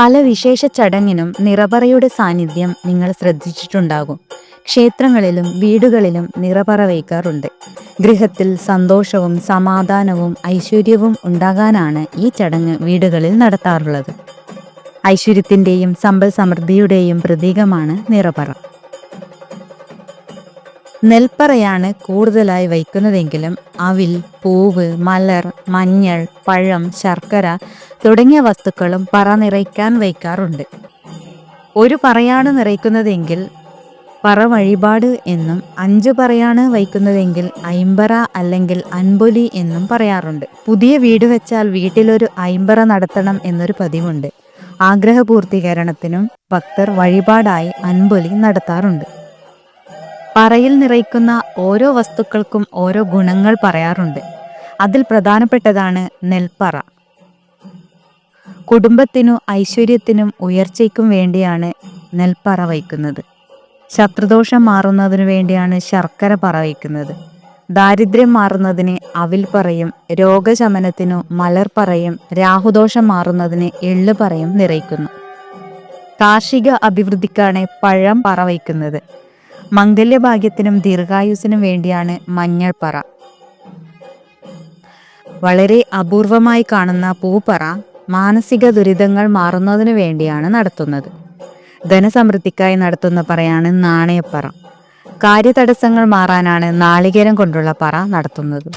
പല വിശേഷ ചടങ്ങിനും നിറപറയുടെ സാന്നിധ്യം നിങ്ങൾ ശ്രദ്ധിച്ചിട്ടുണ്ടാകും. ക്ഷേത്രങ്ങളിലും വീടുകളിലും നിറപറ വയ്ക്കാറുണ്ട്. ഗൃഹത്തിൽ സന്തോഷവും സമാധാനവും ഐശ്വര്യവും ഉണ്ടാകാനാണ് ഈ ചടങ്ങ് വീടുകളിൽ നടത്താറുള്ളത്. ഐശ്വര്യത്തിന്റെയും സമ്പൽ സമൃദ്ധിയുടെയും പ്രതീകമാണ് നിറപറ. നെൽപ്പറയാണ് കൂടുതലായി വയ്ക്കുന്നതെങ്കിലും അവിൽ പൂവ് മലർ മഞ്ഞൾ പഴം ശർക്കര തുടങ്ങിയ വസ്തുക്കളും പറ നിറയ്ക്കാൻ വയ്ക്കാറുണ്ട്. ഒരു പറയാണ് നിറയ്ക്കുന്നതെങ്കിൽ പറ വഴിപാട് എന്നും അഞ്ച് പറയാണ് വയ്ക്കുന്നതെങ്കിൽ അയിമ്പറ അല്ലെങ്കിൽ അൻപൊലി എന്നും പറയാറുണ്ട്. പുതിയ വീട് വെച്ചാൽ വീട്ടിലൊരു അയിമ്പറ നടത്തണം എന്നൊരു പതിവുണ്ട്. ആഗ്രഹപൂർത്തീകരണത്തിനും ഭക്തർ വഴിപാടായി അൻപൊലി നടത്താറുണ്ട്. പറയിൽ നിറയ്ക്കുന്ന ഓരോ വസ്തുക്കൾക്കും ഓരോ ഗുണങ്ങൾ പറയാറുണ്ട്. അതിൽ പ്രധാനപ്പെട്ടതാണ് നെൽപ്പറ. കുടുംബത്തിനും ഐശ്വര്യത്തിനും ഉയർച്ചയ്ക്കും വേണ്ടിയാണ് നെൽപ്പറ വയ്ക്കുന്നത്. ശത്രുദോഷം മാറുന്നതിനു വേണ്ടിയാണ് ശർക്കര പറ വയ്ക്കുന്നത്. ദാരിദ്ര്യം മാറുന്നതിന് അവിൽ പറയും രോഗശമനത്തിനു മലർ പറയും രാഹുദോഷം മാറുന്നതിന് എള്ള് പറയും നിറയ്ക്കുന്നു. കാർഷിക അഭിവൃദ്ധിക്കാണ് പഴം പറ വയ്ക്കുന്നത്. മംഗല്യഭാഗ്യത്തിനും ദീർഘായുസിനും വേണ്ടിയാണ് മഞ്ഞൾപ്പറ. വളരെ അപൂർവമായി കാണുന്ന പൂപ്പറ മാനസിക ദുരിതങ്ങൾ മാറുന്നതിനു വേണ്ടിയാണ് നടത്തുന്നത്. ധനസമൃദ്ധിക്കായി നടത്തുന്ന പറയാണ് നാണയപ്പറ. കാര്യതടസ്സങ്ങൾ മാറാനാണ് നാളികേരം കൊണ്ടുള്ള പറ നടത്തുന്നത്.